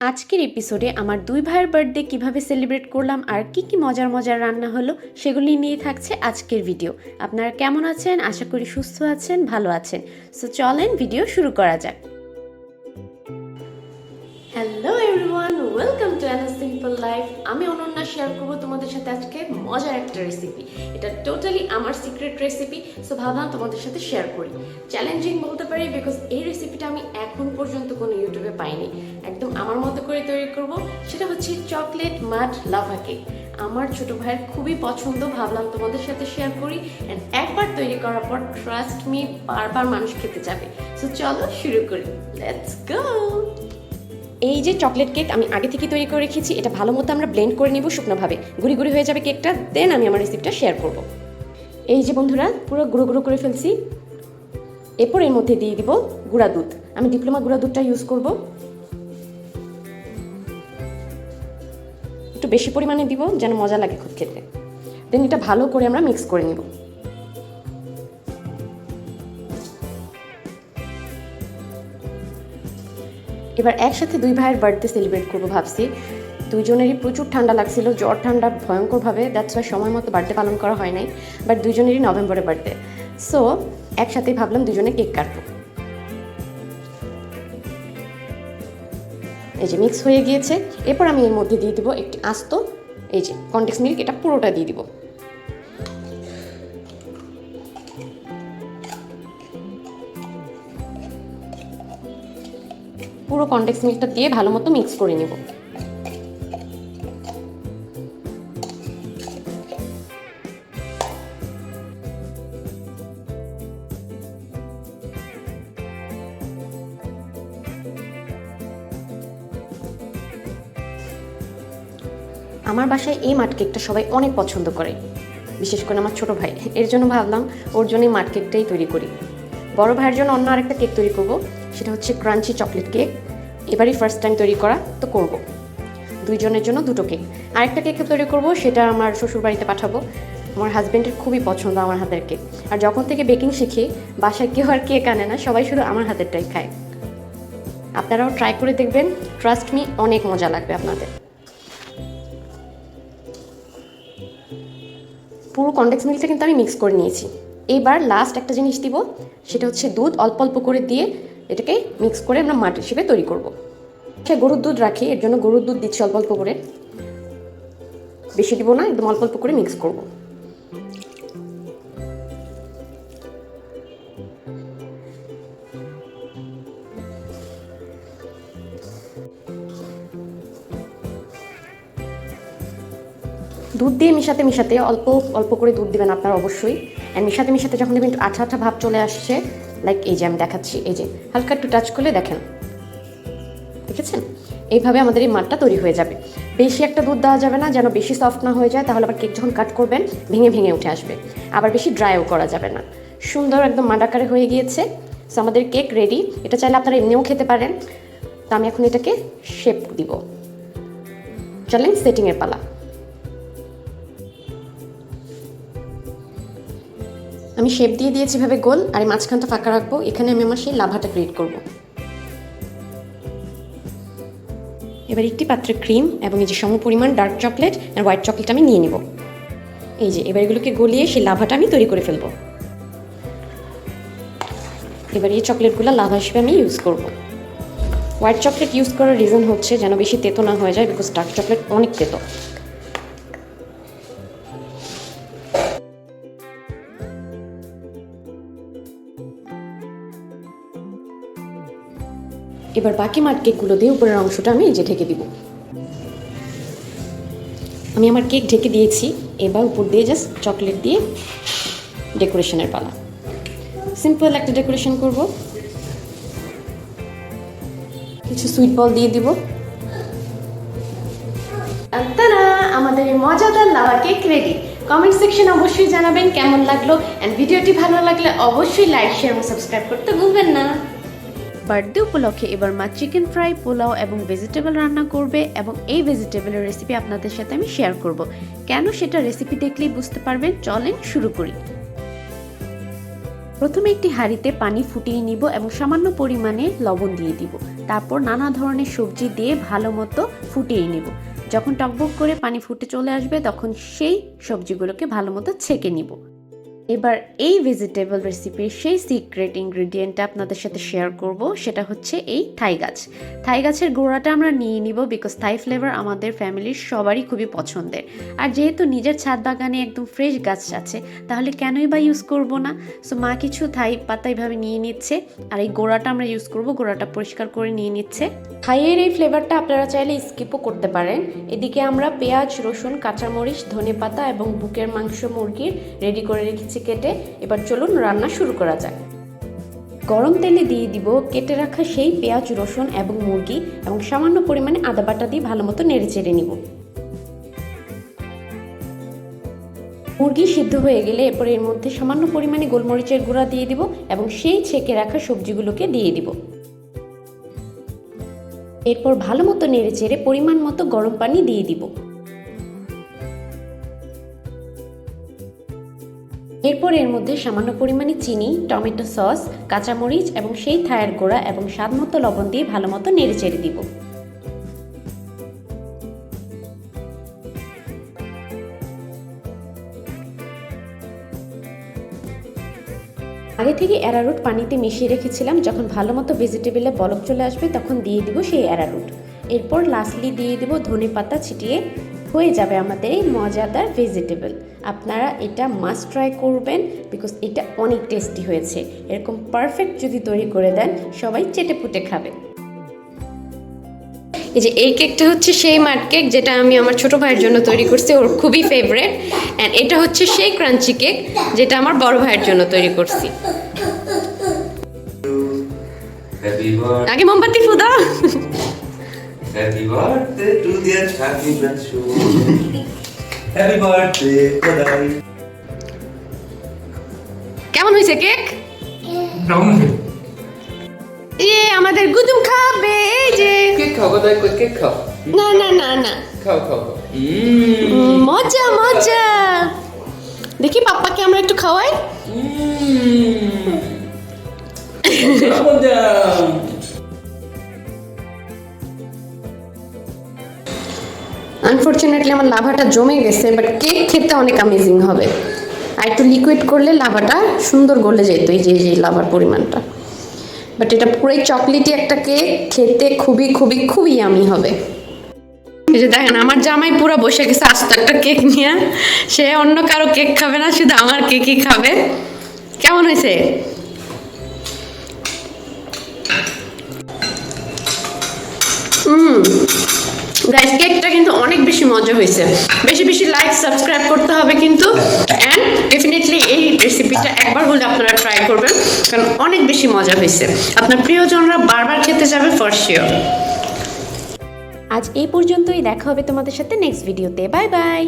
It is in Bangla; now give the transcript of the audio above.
আজকের এপিসোডে আমার দুই ভাইয়ের বার্থডে কীভাবে সেলিব্রেট করলাম আর কি কি মজার মজার রান্না হলো, সেগুলি নিয়ে থাকছে আজকের ভিডিও আপনারা কেমন আছেন? আশা করি সুস্থ আছেন, ভালো আছেন। সো চলেন ভিডিও শুরু করা যাক। হ্যালো এভরিওয়ান আমি অনন্যা শেয়ার করব তোমাদের সাথে আজকে মজার একটা রেসিপি এটা টোটালি আমার সিক্রেট রেসিপি সো ভাবলাম তোমাদের সাথে শেয়ার করি। চ্যালেঞ্জিং বলতে পারি বিকজ এই রেসিপিটা আমি এখন পর্যন্ত কোনো ইউটিউবে পাইনি। একদম আমার মতো করে তৈরি করব। সেটা হচ্ছে চকলেট মাড লাভা কেক আমার ছোট ভাইয়ের খুবই পছন্দ, ভাবলাম তোমাদের সাথে শেয়ার করি। অ্যান্ড একবার তৈরি করার পর ট্রাস্ট মি বারবার মানুষ খেতে যাবে। সো চলো শুরু করি। লেটস গো এই যে চকলেট কেক আমি আগে থেকে তৈরি করে রেখেছি, এটা ভালো মতো আমরা ব্লেন্ড করে নিব শুকনোভাবে। গুঁড়ি গুঁড়ি হয়ে যাবে কেকটা দেন আমি আমার রেসিপিটা শেয়ার করব। এই যে বন্ধুরা, পুরো গুঁড়ো গুঁড়ো করে ফেলছি। এরপর এর মধ্যে দিয়ে দিব গুঁড়া দুধ। আমি ডিপ্লোমা গুঁড়া দুধটা ইউজ করব। একটু বেশি পরিমাণে দিব, যেন মজা লাগে খুব খেতে। দেন এটা ভালো করে আমরা মিক্স করে নিব। এবার একসাথে দুই ভাইয়ের বার্থডে সেলিব্রেট করব ভাবছি। দুজনেরই প্রচুর ঠান্ডা লাগছিল, জ্বর ঠান্ডা ভয়ঙ্করভাবে দ্যাটস ওয়াই সময় মতো বার্থডে পালন করা হয় নাই বাট দুজনেরই নভেম্বরে বার্থডে। সো একসাথেই ভাবলাম দুজনে কেক কাটবো। এই যে মিক্স হয়ে গিয়েছে, এরপর আমি এর মধ্যে দিয়ে দিব একটি আস্ত, এই যে কন্টেক্স মিল্ক এটা পুরোটা দিয়ে দিব। পুরো কন্টেক্স মিল্কটা দিয়ে ভালো মতো মিক্স করে নেব। আমার বাসায় এই মাঠ কেকটা সবাই অনেক পছন্দ করে, বিশেষ করে আমার ছোট ভাই। এর জন্য ভাবলাম ওর জন্যই মাঠ কেকটাই তৈরি করি। বড় ভাইয়ের জন্য অন্য আরেকটা কেক তৈরি করব, সেটা হচ্ছে ক্রাঞ্চি চকলেট কেক। এবারই ফার্স্ট টাইম তৈরি করা, তো করব। দুইজনের জন্য দুটো কেক। আরেকটা কেক তৈরি করব, সেটা আমার শ্বশুর বাড়িতে পাঠাবো। আমার হাজব্যান্ডের খুবই পছন্দ আমার হাতের কেক। আর যখন থেকে বেকিং শিখি, বাসায় কেউ আর কেক আনে না, সবাই শুধু আমার হাতেরটাই খায়। আপনারাও ট্রাই করে দেখবেন। ট্রাস্ট মি অনেক মজা লাগবে আপনাদের। পুরো কন্ডেক্স মিল্কটা কিন্তু আমি মিক্স করে নিয়েছি। এইবার লাস্ট একটা জিনিস দিব, সেটা হচ্ছে দুধ অল্প অল্প করে দিয়ে এটাকে মিক্স করে আমরা মাটি হিসেবে তৈরি করব। সে গরুর দুধ রাখি, এর জন্য গরুর দুধ দিচ্ছি অল্প অল্প করে। বেশি দিব না, একদম অল্প অল্প করে মিক্স করব। দুধ দিয়ে মিশাতে মিশাতে অল্প অল্প করে দুধ দেবেন আপনার অবশ্যই। অ্যান্ড মিশাতে মিশাতে যখন দেখবেন একটু আঠা আঠা ভাব চলে আসছে লাইক এই যে আমি দেখাচ্ছি, এই যে হালকা একটু টাচ করলে দেখেন। দেখেছেন? এইভাবে আমাদের এই মাঠটা তৈরি হয়ে যাবে। বেশি একটা দুধ দেওয়া যাবে না, যেন বেশি সফট না হয়ে যায়, তাহলে আবার কেক যখন কাট করবেন, ভেঙে ভেঙে উঠে আসবে। আবার বেশি ড্রাইও করা যাবে না। সুন্দর একদম মাডাকারে হয়ে গিয়েছে। সো আমাদের কেক রেডি এটা চাইলে আপনারা এমনিও খেতে পারেন। তো আমি এখন এটাকে শেপ দিব। চলেন সেটিংয়ের পালা। আমি শেপ দিয়ে দিয়েছি ভাবে গোল, আর এই মাঝখানটা ফাঁকা রাখব। এখানে আমি আমার সেই লাভাটা ক্রিয়েট করব। এবার একটি পাত্রে ক্রিম এবং এই যে সম পরিমাণ ডার্ক চকলেট আর হোয়াইট চকলেট আমি নিয়ে নিব। এই যে, এবার এগুলোকে গলিয়ে সেই লাভাটা আমি তৈরি করে ফেলব। এবার এই চকলেটগুলো লাভা হিসেবে আমি ইউজ করব। হোয়াইট চকলেট ইউজ করার রিজন হচ্ছে যেন বেশি তেতো না হয়ে যায় বিকজ ডার্ক চকলেট অনেক তেতো। এবার বাকি মাঠ কেকগুলো দিয়ে উপরের অংশটা আমি যে ঢেকে দিব। আমি আমার কেক ঢেকে দিয়েছি, এবার উপর দিয়ে জাস্ট চকলেট দিয়ে ডেকোরেশনের পালা। সিম্পল একটা ডেকোরেশন করব। কিছু সুইট বল দিয়ে দিব। তারা আমাদের এই মজাদার lava cake ready comment section অবশ্যই জানাবেন কেমন লাগল। অ্যান্ড ভিডিওটি ভালো লাগলে অবশ্যই লাইক শেয়ার এবং সাবস্ক্রাইব করতে ভুলবেন না। বার্থডে উপলক্ষে এবার মা চিকেন ফ্রাই, পোলাও এবং ভেজিটেবল রান্না করবে এবং এই ভেজিটেবলের রেসিপি আপনাদের সাথে আমি শেয়ার করব। কেন সেটা রেসিপি দেখলেই বুঝতে পারবেন? চলেন শুরু করি। প্রথমে একটি হাঁড়িতে পানি ফুটিয়ে নিব এবং সামান্য পরিমাণে লবণ দিয়ে দিব। তারপর নানা ধরনের সবজি দিয়ে ভালো মতো ফুটিয়ে নেব। যখন টকবক করে পানি ফুটে চলে আসবে, তখন সেই সবজিগুলোকে ভালো মতো ছেঁকে নিব। এবার এই ভেজিটেবল রেসিপির সেই সিক্রেট ইনগ্রিডিয়েন্টটা আপনাদের সাথে শেয়ার করব, সেটা হচ্ছে এই থাই গাছ। থাই গাছের গোড়াটা আমরা নিয়ে নিব বিকজ থাই ফ্লেভার আমাদের ফ্যামিলির সবারই খুবই পছন্দের। আর যেহেতু নিজের ছাদ বাগানে একদম ফ্রেশ গাছ আছে, তাহলে কেনই বা ইউজ করব না? সো মা কিছু থাই পাতা এইভাবে নিয়ে নিচ্ছে, আর এই গোড়াটা আমরা ইউজ করব, গোড়াটা পরিষ্কার করে নিয়ে নিচ্ছে। থাইয়ের এই ফ্লেভারটা আপনারা চাইলে স্কিপও করতে পারেন। এদিকে আমরা পেঁয়াজ, রসুন, কাঁচামরিচ, ধনে পাতা এবং বুকের মাংস মুরগির রেডি করে রেখেছি কেটে। এবার চলুন রান্না শুরু করা যাক। গরম তেলে দিয়ে দিব কেটে রাখা সেই পেঁয়াজ, রসুন এবং মুরগি এবং সামান্য পরিমাণে আদা বাটা দিয়ে ভালো মতো নেড়ে চেড়ে নিব। মুরগি সিদ্ধ হয়ে গেলে এরপর এর মধ্যে সামান্য পরিমাণে গোলমরিচের গুঁড়া দিয়ে দিব এবং সেই ছেঁকে রাখা সবজিগুলোকে দিয়ে দিব। এরপর ভালো মতো নেড়ে চেড়ে পরিমাণ মতো গরম পানি দিয়ে দিব। এরপর এর মধ্যে সামান্য পরিমাণে চিনি, টমেটো সস, কাঁচামরিচ এবং সেই থায়ের গোড়া এবং স্বাদ মতো লবণ দিয়ে ভালো মতো নেড়ে চেড়ে দিব। আগে থেকে অ্যারারুট পানিতে মিশিয়ে রেখেছিলাম। যখন ভালো মতো ভেজিটেবলে বলক চলে আসবে, তখন দিয়ে দিব সেই অ্যারারুট এরপর লাস্টলি দিয়ে দিব ধনে পাতা ছিটিয়ে। হয়ে যাবে আমাদের এই মজাদার ভেজিটেবল আপনারা এটা মাস্ট ট্রাই করবেন বিকজ এটা অনেক টেস্টি হয়েছে। এরকম পারফেক্ট যদি তৈরি করে দেন, সবাই চেটে পুটে খাবে। এই যে এই কেকটা হচ্ছে সেই মাঠ কেক যেটা আমি আমার ছোট ভাইয়ের জন্য তৈরি করছি ওর খুবই ফেভারেট অ্যান্ড এটা হচ্ছে সেই ক্রাঞ্চি কেক যেটা আমার বড় ভাইয়ের জন্য তৈরি করছি আগে মোমবাতি ফুদা happy birthday to dear Happy Branshu. Happy birthday, Kodai. কেমন হয়েছে কেক. ইয়ে আমাদের গুদুম খাবে এই যে কেক খাও কই কেক খাও না না না না খাও খাও মজা মজা দেখি পাপ্পাকে আমরা একটু খাওয়াই? আনফর্চুনেটলি আমার লাভাটা জমে গেছে বাট কেক খেতে অনেক অ্যামেজিং হবে। আর একটু লিকুইড করলে লাভাটা সুন্দর গলে যেত এই যে লাভার পরিমাণটা। বাট এটা পুরোই চকলেটি একটা কেক খেতে খুবই খুবই খুবই ইয়ামি হবে। এই যে দেখেন, আমার জামাই পুরো বসে গেছে আস্ত একটা কেক নিয়ে। সে অন্য কারও কেক খাবে না, শুধু আমার কেকই খাবে। কেমন হয়েছে? গাইস কেকটা কিন্তু অনেক বেশি মজা হয়েছে। বেশি বেশি লাইক সাবস্ক্রাইব করতে হবে কিন্তু। অ্যান্ড ডেফিনেটলি এই রেসিপিটা একবার হলে আপনারা কারণ অনেক বেশি মজা হয়েছে। আপনার প্রিয়জনরা বারবার খেতে যাবে ফর শিওর আজ এই পর্যন্তই, দেখা হবে তোমাদের সাথে নেক্সট ভিডিওতে বাই বাই